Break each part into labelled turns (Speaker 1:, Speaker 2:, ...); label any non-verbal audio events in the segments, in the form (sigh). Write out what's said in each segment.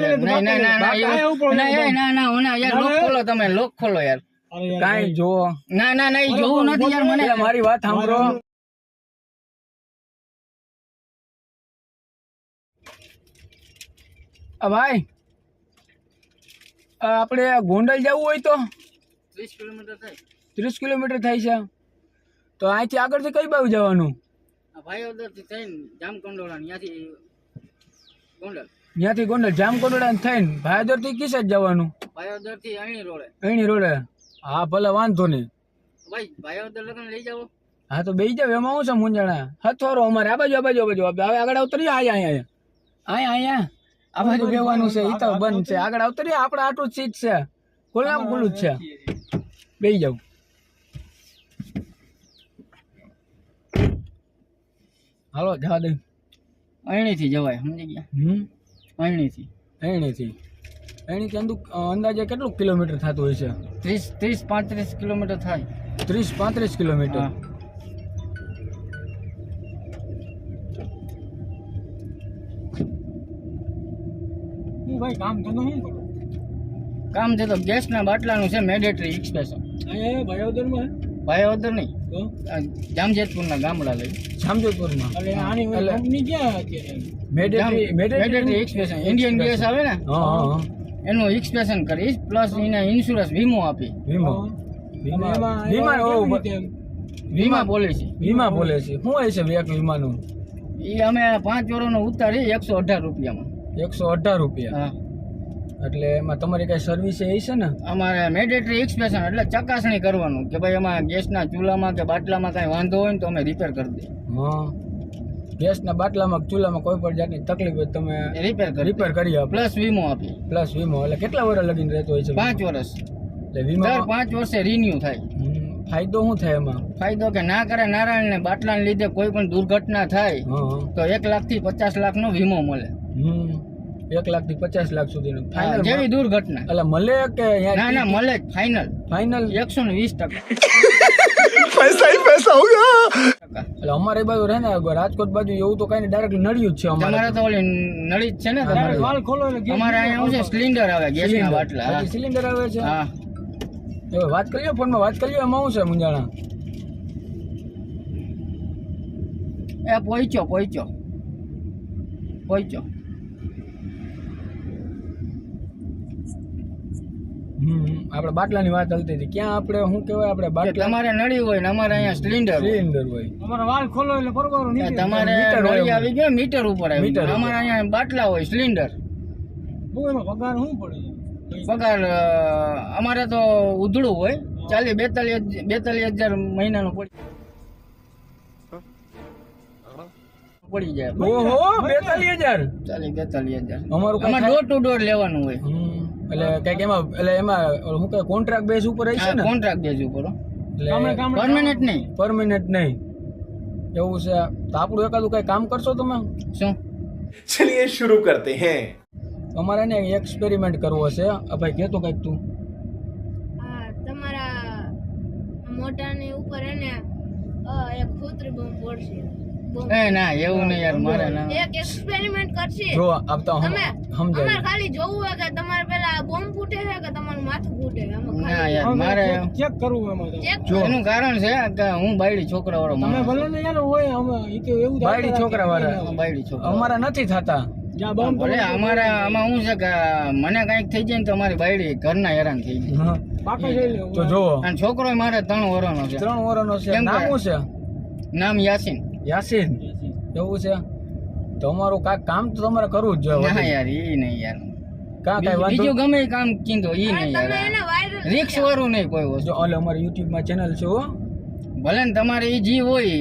Speaker 1: નહીં નહીં ના ના
Speaker 2: બાપ,
Speaker 1: એવું-
Speaker 2: આયા ઉપર
Speaker 1: ના ના ના ના યાર લોક ખોલો તમે લોક ખોલો યાર.
Speaker 2: અરે
Speaker 3: જો
Speaker 1: ના ના ના જોવું નથી યાર મને.
Speaker 3: મારી વાત સાંભળો. ભાઈ. આપણે ગોંડલ જવું હોય તો?
Speaker 1: ત્રીસ કિલોમીટર થાય.
Speaker 3: ત્રીસ કિલોમીટર થાય છે. તો અહીંથી આગળથી કઈ બાજુ જવાનું?
Speaker 1: ભાઈ ભાઈઓદરથી થઈને જામકંડોળા ત્યાંથી ગોંડલ.
Speaker 3: ત્યાંથી ગોંડલ જામકોટડા થઈને ભાયોદરથી કિસે જ જવાનું?
Speaker 1: ભાયોદરથી અણી રોડે.
Speaker 3: એની રોડે? હા ભલે વાંધો નહીં.
Speaker 1: ભાઈ ભાયોદર લગન લઈ જાવ
Speaker 3: હા તો બેસી જાવ એમાં હું છે મુંજાણા? હથવારો અમારે આ બાજુ આ બાજુ બાજુ. હવે આગળ આવતરી અહીંયા અહીંયા અહીંયા. આયા આ બાજુ બેવાનું છે ઈ તો બંધ છે. આગળ આવતરી આપણે આટલું સીટ છે. ખુલ્લામ ખુલ્લું જ છે. બેસી જાવ હાલો જવા
Speaker 1: દઈ અહીંથી જવાય સમજી ગયા?
Speaker 3: હમ.
Speaker 1: અણી થી
Speaker 3: અહીંથી અહીંથી અંદુ અંદાજે કેટલું કિલોમીટર થતું હોય છે?
Speaker 1: ત્રીસ ત્રીસ પાંત્રીસ કિલોમીટર થાય.
Speaker 3: ત્રીસ પાંત્રીસ કિલોમીટર.
Speaker 2: ભાઈ કામ ધંધો શું કરો?
Speaker 1: કામ છે તો ગેસના બાટલાનું છે મેડેટરી એક્સપ્રેશન
Speaker 2: અહીંયા ભાઈઓદરમાં
Speaker 1: ભાઈઓદર નહીં. જામજેતપુરના ગામડા લઈ.
Speaker 3: જામજેતપુરમાં
Speaker 2: એટલે આની કંપની ક્યાં અત્યારે?
Speaker 3: મેડેટરી
Speaker 1: એક્સપ્રેશન ઇન્ડિયન ગેસ આવે ને?
Speaker 3: હા હા હા.
Speaker 1: એનું એક્સપ્રેશન કરીશ પ્લસ એના ઇન્સ્યોરન્સ વીમો આપી
Speaker 3: વીમો. વીમા વીમા
Speaker 1: પોલિસી
Speaker 3: વીમા પોલિસી શું હોય છે એક વીમાનું?
Speaker 1: એ અમે પાંચ વર્ષનો ઉતારી એકસો અઢાર રૂપિયામાં.
Speaker 3: એકસો અઢાર રૂપિયા.
Speaker 1: હા.
Speaker 3: એટલે એમાં તમારી કઈ સર્વિસ એ છે ને?
Speaker 1: અમારે મેડેટરી એક્સપ્રેશન એટલે ચકાસણી કરવાનું કે ભાઈ એમાં ગેસના ચૂલામાં કે બાટલામાં કાંઈ વાંધો હોય ને તો અમે રિપેર કરી દઈએ.
Speaker 3: હા. ગેસના બાટલામાં ચૂલામાં કોઈ પણ જાતની તકલીફ હોય તમે
Speaker 1: રિપેર
Speaker 3: રિપેર કરી આપો.
Speaker 1: પ્લસ વીમો આપી
Speaker 3: પ્લસ વીમો. એટલે કેટલા વર્ષ લગીને રહેતો હોય છે
Speaker 1: પાંચ વર્ષ
Speaker 3: એટલે
Speaker 1: દર પાંચ વર્ષે રિન્યુ થાય.
Speaker 3: ફાયદો શું થાય એમાં?
Speaker 1: ફાયદો કે ના કરે નારાયણ ને બાટલાને લીધે કોઈ પણ દુર્ઘટના થાય તો એક લાખથી પચાસ લાખ નો વીમો મળે.
Speaker 3: એક લાખથી પચાસ લાખ સુધીનું.
Speaker 1: હા,
Speaker 3: ફાઇનલ
Speaker 1: જેવી દુર્ઘટના.
Speaker 3: એટલે મળે કે
Speaker 1: ના ના મળે ફાઇનલ
Speaker 3: ફાઇનલ
Speaker 1: એકસો ને વીસ ટકા.
Speaker 3: એટલે અમારે બાજુ રહે ને રાજકોટ બાજુ એવું તો કઈ ડાયરેક્ટ નડ્યું જ છે અમારે.
Speaker 1: તમારે તો ઓલી નળી જ છે ને
Speaker 2: તમારે વાલ ખોલો એટલે
Speaker 1: અમારે અહીંયા શું છે સિલિન્ડર આવે ગેસ ના બાટલા
Speaker 3: સિલિન્ડર આવે છે.
Speaker 1: હા.
Speaker 3: હવે વાત કરીએ ફોનમાં વાત કરીએ એમાં શું છે મુંજાણા?
Speaker 1: એ પહોંચ્યો પહોંચ્યો પોઈચો.
Speaker 3: આપણે બાટલાની વાત ચાલતી હતી. ક્યાં આપણે શું કહેવાય આપણે બાટલા?
Speaker 1: તમારે નળી હોય ને અમારે અહીંયા સિલિન્ડર
Speaker 3: સિલિન્ડર હોય.
Speaker 2: તમારે વાલ ખોલો એટલે બરોબર
Speaker 1: તમારે
Speaker 3: મીટર હોય.
Speaker 1: નળી આવી ગયો મીટર ઉપર આવી
Speaker 3: મીટર
Speaker 1: અમારે અહીંયા બાટલા હોય સિલિન્ડર
Speaker 2: બહુ એનો પગાર શું પડે?
Speaker 1: પગાર અમારે તો ઉધળું હોય. ચાલી બેતાલીસ બેતાલીસ હજાર મહિનાનું પડી પડી જાય.
Speaker 3: ઓહો બેતાલીસ હજાર?
Speaker 1: ચાલી બેતાલીસ હજાર.
Speaker 3: અમારું
Speaker 1: અમારે ડોર ટુ ડોર લેવાનું હોય.
Speaker 3: એટલે કંઈક એમાં એટલે એમાં શું કહે કોન્ટ્રાક્ટ બેઝ ઉપર હશે ને?
Speaker 1: કોન્ટ્રાક્ટ બેઝ ઉપર
Speaker 3: એટલે
Speaker 1: પરમેનન્ટ નહીં.
Speaker 3: પરમેનન્ટ નહીં. એવું છે. તો આપણું એકાદું કઈ કામ કરશો તમે?
Speaker 1: શું?
Speaker 4: ચલિએ શરૂ કરતે હે.
Speaker 3: અમારે ને એક્સપેરિમેન્ટ કરવો છે. ભાઈ કહેતો કંઈક તું.
Speaker 5: તમારા મોઢાની ઉપર એને એક ફૂતરી બોમ્બ પડશે.
Speaker 1: એ ના એવું નહીં યાર મારે ના.
Speaker 5: એક એક્સપેરિમેન્ટ કરશે.
Speaker 3: જો આપતા હમ-
Speaker 5: તમે
Speaker 3: સમજાય
Speaker 5: ખાલી જોવું હોય કે તમારે પેલા બોમ્બ ફૂટે છે કે તમારું માથું ફૂટે
Speaker 1: ના યાર મારે
Speaker 2: ચેક- ચેક કરવું એમાં
Speaker 3: જો.
Speaker 1: એનું કારણ છે કે હું બાયડી છોકરા વાળો
Speaker 2: તમે ભલે ને યાર હોય અમે ઈ તો એવું
Speaker 3: બાયડી છોકરા વાળા.
Speaker 1: બાયડી છોકરા
Speaker 3: અમારા નથી થતા.
Speaker 2: જ્યાં
Speaker 1: ભલે અમારે આમાં શું છે કે મને કંઈક થઈ જાય ને તો અમારી બાયડી ઘરના હેરાન થઈ જાય.
Speaker 3: તો
Speaker 1: અને છોકરો મારે ત્રણ વર્ષનો છે.
Speaker 3: ત્રણ વર્ષનો છે. નામ શું છે?
Speaker 1: નામ યાસીન.
Speaker 3: યાસીન એવું છે? તમારું કાંઈક કામ તો તમારે કરવું જ
Speaker 1: ના
Speaker 3: જોઈએ
Speaker 1: યાર ઈ નહીં યાર.
Speaker 3: કાં કાંઈ
Speaker 1: બીજું
Speaker 3: વાંધો
Speaker 1: બીજું ગમે એ કામ કીધું ઈ નહીં યાર. રિક્સ વાળું નહીં કોઈ વસ્તુ.
Speaker 3: જો એટલે અમારી યુટ્યુબમાં ચેનલ છે હો.
Speaker 1: ભલે ને તમારે ઈ જી હોય.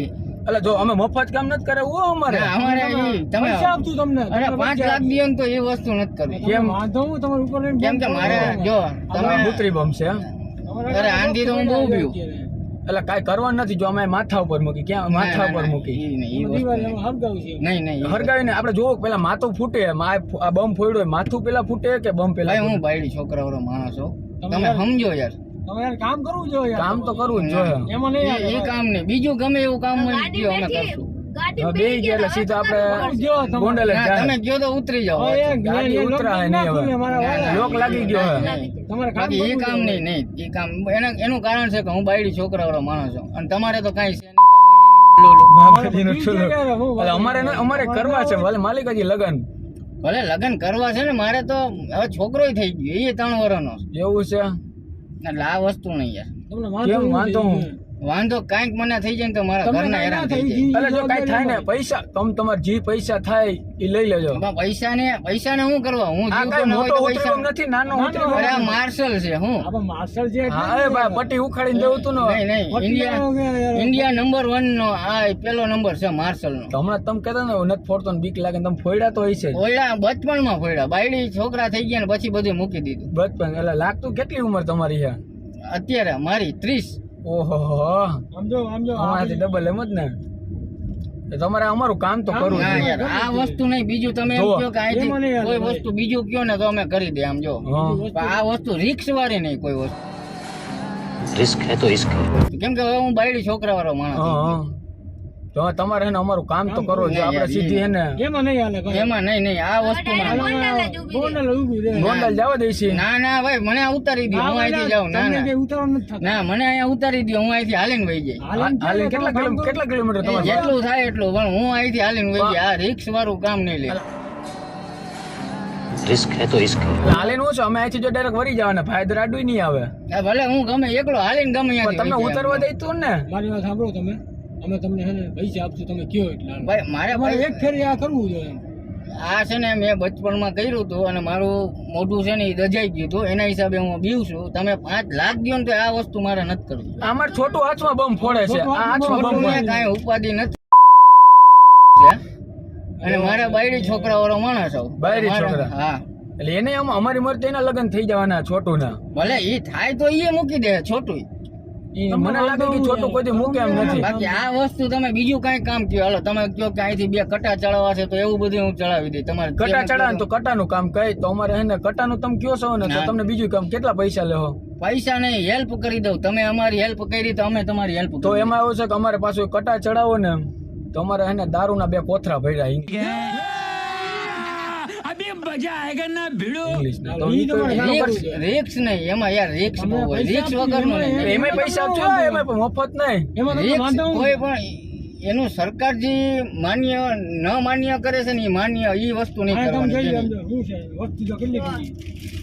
Speaker 3: એટલે જો અમે મફત કામ નથી કરે ઓ અમારે.
Speaker 1: અમારે ઈ તમે
Speaker 2: આપતું તમને.
Speaker 1: અરે
Speaker 2: તમને
Speaker 1: પાંચ
Speaker 2: પૈસા
Speaker 1: લાખ દો તો એ વસ્તુ નથી કરવી.
Speaker 3: કેમ?
Speaker 2: વાંધો હું તમારા ઉપર
Speaker 1: કેમ કે મારે જો
Speaker 3: તમે ઉતરી બમ છે
Speaker 1: અરે આંધી તો હું બહુ પીવું.
Speaker 3: એટલે કાંઈ કરવાનું નથી જો અમે માથા ઉપર મૂકી ક્યાં માથા ઉપર મૂકી?
Speaker 1: નહીં, નહીં.
Speaker 3: હરગાવીને આપણે જોવો પેલા માથું ફૂટે આ બમ ફોડ્યો હોય માથું પેલા ફૂટે કે બમ પેલા
Speaker 1: હું? બાયડી છોકરા વાળો માણસો
Speaker 2: તમે
Speaker 1: તમે સમજો યાર.
Speaker 2: કામ કરવું જોઈએ યાર.
Speaker 3: કામ તો કરવું જ જોઈએ.
Speaker 2: એમાં નહીં
Speaker 1: ઈ કામ નહીં. બીજું ગમે એવું કામ હોય અમે કરશું.
Speaker 3: બે ગયા સીધા આપણે ગોંડલ જ
Speaker 1: ના,
Speaker 3: જાય
Speaker 1: તમે ગયો તો ઉતરી જાઓ.
Speaker 3: ગાડી ઉતરાય નહીં હવે.
Speaker 2: ખુલે મારા વાળા.
Speaker 3: લોક લાગી ગયો
Speaker 2: તમારે
Speaker 1: એ કામ નહીં નહીં. એ કામ એના એનું કારણ છે કે હું બાયડી છોકરાવાળો માણસ છું. અને તમારે તો કાંઈ છે નહીં
Speaker 3: અમારે અમારે કરવા છે ભલે માલિક હજી લગન.
Speaker 1: ભલે લગન કરવા છે ને મારે તો હવે છોકરો થઈ ગયો. એ ત્રણ વર્ષનો.
Speaker 3: એવું છે?
Speaker 1: એટલે આ વસ્તુ નહીં યાર.
Speaker 2: તમને વાંધો
Speaker 3: વાંધો? હું?
Speaker 1: વાંધો કાંઈક મને થઈ જાય તો મારા ઘરના
Speaker 2: ના
Speaker 1: હેરાન
Speaker 2: થઈ
Speaker 1: જાય.
Speaker 3: એટલે જો કઈ થાય ને પૈસા તમ તમાર જે પૈસા થાય એ લઈ લેજો.
Speaker 1: પૈસા ને પૈસા ને શું કરવા? હું
Speaker 3: મોટો
Speaker 1: તો પૈસા
Speaker 3: નથી નાનો ઉતરો
Speaker 1: અરે માર્શલ છે હું?
Speaker 2: આપણે માર્શલ છે
Speaker 3: અરે ભાઈ પટ્ટી ઉખાડીને દેવું તું ને.
Speaker 1: નહીં નહીં ઇન્ડિયા. ઇન્ડિયા નંબર વન નો આ પેલો નંબર છે માર્શલ નો
Speaker 3: તો હમણાં તમે કહેતા ને નથી ફોડતો ને બીક લાગે તમે ફોડ્યા તો હશે
Speaker 1: ફોડ્યા બચપણમાં ફોડ્યા. બાયડી છોકરા થઈ ગયા ને પછી બધું મૂકી દીધું.
Speaker 3: બચપન એટલે લાગતું કેટલી ઉંમર તમારી છે?
Speaker 1: અત્યારે મારી ત્રીસ.
Speaker 3: ઓહો. તમારે અમારું કામ તો કરવું
Speaker 1: આ વસ્તુ નહીં બીજું તમે કે અહીંથી કોઈ વસ્તુ બીજું કયો ને તો અમે કરી દે આમ જો. આ વસ્તુ રિક્સ વાળી નહીં કોઈ વસ્તુ.
Speaker 6: રિસ્ક હે
Speaker 1: કેમ કે હું બાયડી છોકરા વાળો માણસ
Speaker 3: તો તમારે એને અમારું કામ તો કરો જો આપણે સીધી એને
Speaker 2: એમાં નહીં હાલે
Speaker 1: એમાં નહીં નહીં. આ વસ્તુમાં
Speaker 2: ગોંડલ ઊભી રહે.
Speaker 3: ગોંડલ જવા દેશી
Speaker 1: ના ના ભાઈ મને ઉતારી દે હું અહીંથી જાઉં. ના ના. ના મને અહીંયા ઉતારી દે હું અહીંથી હાલીને વહી જાય.
Speaker 2: હાલીને
Speaker 3: કેટલા કેટલા કિલોમીટર તમારે?
Speaker 1: જેટલું થાય એટલું પણ હું અહીંથી હાલીન વહી જાય. આ રિક્ષ વાળું કામ નહીં લે.
Speaker 6: રિસ્ક હે તો રિસ્ક.
Speaker 3: હે હું છું? અમે અહીંથી જો ડાયરેક્ટ વરી જવાના. ફાયદો રાડુય નહીં આવે.
Speaker 1: ભલે હું ગમે એકલો હાલીને ગમે
Speaker 3: તમને ઉતરવા દઈતું ને.
Speaker 2: મારી વાત સાંભળો તમે. અમે તમને છે ને પૈસા આપશું તમે કયો એટલે
Speaker 1: ભાઈ મારે મારે
Speaker 2: એક ફેરી આ કરવું જોઈએ
Speaker 1: આ છે ને મેં બચપણમાં કર્યું હતું અને મારું મોઢું છે ને એ દજાઈ ગયું હતું. એના હિસાબે હું બીવ છું. તમે પાંચ લાખ દો ને તો આ વસ્તુ મારે નથી કરવી.
Speaker 3: અમારે છોટું હાથમાં બમ ફોડે છે.
Speaker 1: કાંઈ ઉપાધિ નથી. અને મારા બાયડી છોકરા વાળો માણસ
Speaker 3: બાયડી છોકરા?
Speaker 1: હા.
Speaker 3: એટલે એને અમારી મરતે એના લગ્ન થઈ જવાના છોટું ના
Speaker 1: ભલે એ થાય તો એ મૂકી દે છોટું
Speaker 3: મને લાગે કે છોટું કોઈ મૂકે એમ નથી.
Speaker 1: બાકી આ વસ્તુ તમે બીજું કઈ કામ કયો. હાલો તમે કયો કે અહીંથી બે કટા ચડાવવા છે તો એવું બધું હું ચડાવી દઈ. તમારે
Speaker 3: કટા ચડા તો કટાનું કામ કહે. તો અમારે હે ને કટાનું તમે કયો છો ને તો તમને બીજું કામ કેટલા પૈસા લેવો
Speaker 1: પૈસા નહીં હેલ્પ કરી દઉં. તમે અમારી હેલ્પ કરી તો અમે તમારી હેલ્પ
Speaker 3: તો એમાં એવું છે કે અમારે પાછું કટા ચડાવો ને તો અમારે હે ને દારૂના બે કોથરા ભર્યા
Speaker 1: એમાં યાર રિક્સ બહુ હોય. રિક્સ વગરનો નહીં
Speaker 3: એમાં પૈસા છો એમાં પણ મફત નહીં.
Speaker 2: એમાં?
Speaker 1: કોઈ પણ એનું સરકાર જે માન્ય ન માન્ય કરે છે ને એ માન્ય એ વસ્તુ નહીં કરવાની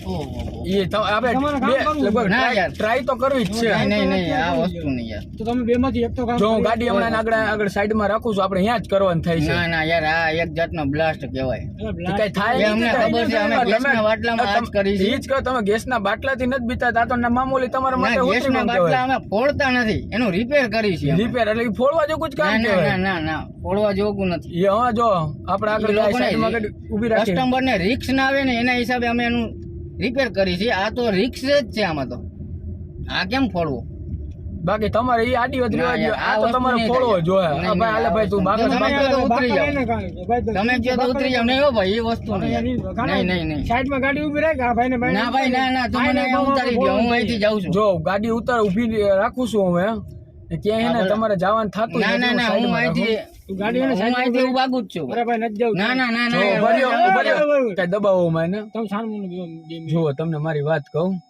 Speaker 2: વસ્તુ તો
Speaker 3: આપણે બે લગભગ
Speaker 1: ના યાર.
Speaker 3: try તો કરવી જ છે.
Speaker 1: નહીં નહીં આ વસ્તુ નહીં યાર.
Speaker 2: તો તમે બે માંથી એક તો કામ
Speaker 3: જો હું ગાડી હમણાં આગળ આગળ સાઈડમાં રાખું છું આપણે અહીંયા જ કરવાનું થાય છે.
Speaker 1: ના ના યાર આ એક જાતનો બ્લાસ્ટ કહેવાય.
Speaker 3: કઈ થાય
Speaker 1: એ અમને ખબર છે, અમે ગેસના બાટલામાં આ જ કરી છે.
Speaker 3: જ કહો તમે ગેસના બાટલાથી નથી બીતા આ તો ના મામૂલી તમારા માટે
Speaker 1: ગેસના બાટલા અમે ફોડતા નથી એનું રિપેર કરી છે
Speaker 3: રિપેર એટલે ફોડવા જેવું જ કામ
Speaker 1: ના
Speaker 3: કહેવાય.
Speaker 1: ના ના ના ફોડવા જેવું નથી.
Speaker 3: એ હા જો આપણે આગળ સાઈડમાં ઊભી રાખી
Speaker 1: કસ્ટમર ને રિક્સ ના આવે ને એના હિસાબે અમે એનું રિપેર કરી છે. આ તો રિક્સ જ છે આમાં તો. આ કેમ ફોડવું?
Speaker 3: બાકી તમારે એ આડી
Speaker 1: ના
Speaker 3: રહેવા આ તો તમારે ફોડવો. જોઈએ. ભાઈ
Speaker 1: આલે
Speaker 3: ભાઈ તું બાકસ
Speaker 1: તમે ઉતરી.
Speaker 2: ભાઈ,
Speaker 1: તમે કહો તો ઉતરી જાવ નહીં હો ભાઈ એ વસ્તુ નહીં. નહીં નહીં
Speaker 2: સાઈડમાં ગાડી ઊભી રાખ આ ભાઈને ભાઈ
Speaker 1: ના ભાઈ ના ના
Speaker 2: તું
Speaker 1: મને ઉતારી દો હું અહીંથી જાઉં છું.
Speaker 3: જો ગાડી ઉતાર ઊભી રાખું છું હું? હે ને તમારે જવાનું થતું
Speaker 1: ના ના ના હું અહીંથી
Speaker 2: ગાડી
Speaker 1: હું અહીંથી
Speaker 2: ઊભી
Speaker 1: જ છું.
Speaker 2: અરે ભાઈ નથી જવું
Speaker 1: ના ના ના ના
Speaker 3: ઊભા રહ્યો,
Speaker 1: યાર.
Speaker 3: ઊભા રહ્યો. કઈ દબાવો મને
Speaker 2: તમે સારું મને બે- બે મિનિટ.
Speaker 3: જુઓ તમને મારી વાત કહું.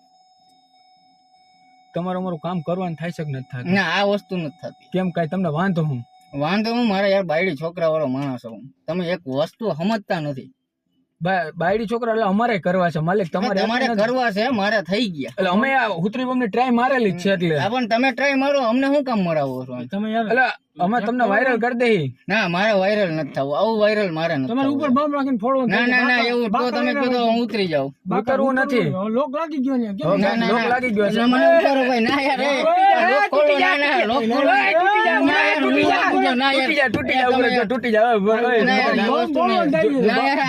Speaker 3: તમારું અમારું કામ કરવાનું થાય છે કે નથી થતું?
Speaker 1: ના આ વસ્તુ નથી થતી.
Speaker 3: કેમ કાંઈ તમને વાંધો હું?
Speaker 1: વાંધો હું? મારા યાર બાયડી છોકરા વાળો માણસ હું. તમે એક વસ્તુ સમજતા નથી.
Speaker 3: બાયડી છોકરા એટલે અમારે કરવા છે. માલિક તમારે
Speaker 1: તમારે કરવા છે મારે થઈ ગયા.
Speaker 3: એટલે અમે આ ઉતરી બમની ટ્રાય મારેલી જ છે એટલે.
Speaker 1: પણ તમે ટ્રાય મારો અમને શું કામ મરાવો છો?
Speaker 2: તમે યાર
Speaker 3: એટલે અમે તમને વાયરલ કરી દઈ
Speaker 1: ના મારે વાયરલ નથી થવું આવું વાયરલ મારે નથી
Speaker 2: તમારે ઉપર બમ રાખીને ફોડો
Speaker 1: ના ના ના એવું તો તમે કહો હું ઉતરી જાઉં
Speaker 3: ઉતરવું નથી.
Speaker 2: લોક લાગી ગયો ને કેમ?
Speaker 1: ના ના
Speaker 3: લોક લાગી ગયો છે.
Speaker 1: મને ઉતારો ભાઈ ના યાર લોક ખોલો ના ના લોક ખોલો ના યાર,
Speaker 3: તૂટી
Speaker 1: જાઉં, ના યાર.
Speaker 3: જાય તૂટી જાય ઉપર જો, તૂટી હવે,
Speaker 1: ના યાર. ના યાર,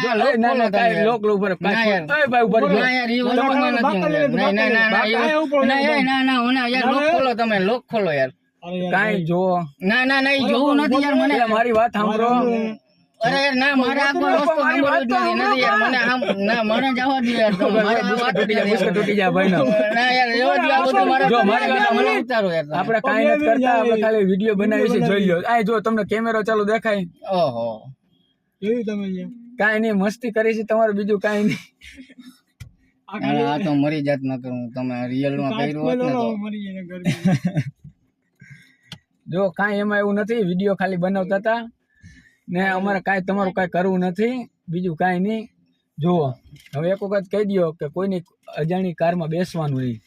Speaker 1: લોક
Speaker 3: ઉપર
Speaker 1: ના
Speaker 3: કાંઈ. એ ભાઈ ઉપર જો.
Speaker 1: ના યાર, એ વસ્તુમાં નથી હું યાર. ના, ના, ના, ના, ના, ના, ના, ના, યાર, લોક ખોલો તમે, લોક ખોલો યાર.
Speaker 2: અરે યાર,
Speaker 3: કાંઈ જો
Speaker 1: ના, ના, ના, જોવું નથી યાર મને.
Speaker 3: મારી વાત સાંભળો.
Speaker 1: અરે યાર ના મારે આખો રસ્તો સાંભળવો
Speaker 3: મારી
Speaker 1: જ નથી યાર મને આમ ના મને જવા દે યાર તો મારે વાત
Speaker 3: તૂટી જાય મુસ્કો તૂટી જાય ભાઈનો
Speaker 1: ના. યાર રહેવા જ આ બધું મારે
Speaker 3: જો, મારી વાત
Speaker 1: મને ઉતારો યાર
Speaker 3: આપણે કાઈ નથી કરતા આપણે ખાલી વીડિયો બનાવી છે જોઈ લો આ જો તમને કેમેરો ચાલુ દેખાય.
Speaker 1: ઓહો.
Speaker 2: જોયું તમે
Speaker 3: કાંઈ નહીં મસ્તી કરી છે તમારું બીજું કાઈ નહીં.
Speaker 2: આ
Speaker 1: આ તો મરી જાત ન કરું તમે રિયલમાં કર્યું હોત ને તો.
Speaker 2: મરી જાય ને ગરમી (laughs)
Speaker 3: જો કાંઈ એમાં એવું નથી વીડિયો ખાલી બનાવતા હતા. ને અમારે કાંઈ તમારું કાંઈ કરવું નથી બીજું કાંઈ નહીં. જુઓ હવે એક વખત કહી દો કે કોઈની અજાણી કારમાં બેસવાનું નહીં.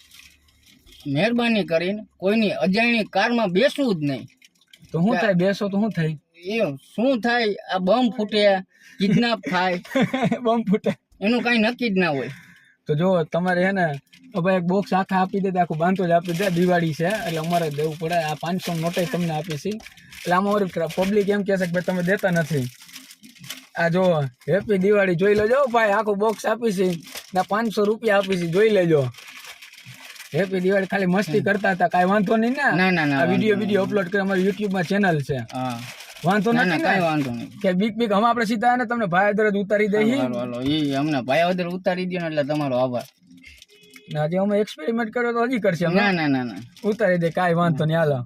Speaker 1: મહેરબાની કરીને કોઈની અજાણી કારમાં બેસવું જ નહીં.
Speaker 3: તો શું થાય? બેસો તો શું થાય?
Speaker 1: એ શું થાય? આ બમ ફૂટે કિડનેપ થાય. (laughs)
Speaker 3: બમ ફૂટે.
Speaker 1: એનું કાંઈ નક્કી જ ના હોય.
Speaker 3: તો જો તમારે હે ને હવે એક બોક્સ આખા આપી દે આખું બાંધો જ આપી દે. દિવાળી છે એટલે અમારે દેવું પડે. આ પાંચસો નોટે તમને આપી છે એટલે આમાં અમારી પબ્લિક એમ કહેશે કે ભાઈ તમે દેતા નથી. આ જો હેપી દિવાળી જોઈ લેજો ભાઈ. આખું બોક્સ આપી છે. ને પાંચસો રૂપિયા આપી છે જોઈ લેજો. હેપી દિવાળી ખાલી મસ્તી કરતા હતા. કાંઈ વાંધો નહીં ને?
Speaker 1: ના
Speaker 3: આ વીડિયો વીડિયો અપલોડ કરે અમારી યુટ્યુબમાં ચેનલ છે.
Speaker 1: હા.
Speaker 3: વાંધો નથી
Speaker 1: કઈ વાંધો નહીં.
Speaker 3: કે બીક બીક હમ આપણે સીધા ને તમને ભાઈ દર ઉતારી દઈએ.
Speaker 1: હાલો હાલો. ઈ અમને ભાઈ વગર ઉતારી દઈએ એટલે તમારો આભાર.
Speaker 3: હજી અમે એક્સપેરિમેન્ટ કર્યો તો હજી કરશે
Speaker 1: ના ના ના ના.
Speaker 3: ઉતારી દે કાંઈ વાંધો નહીં હાલો.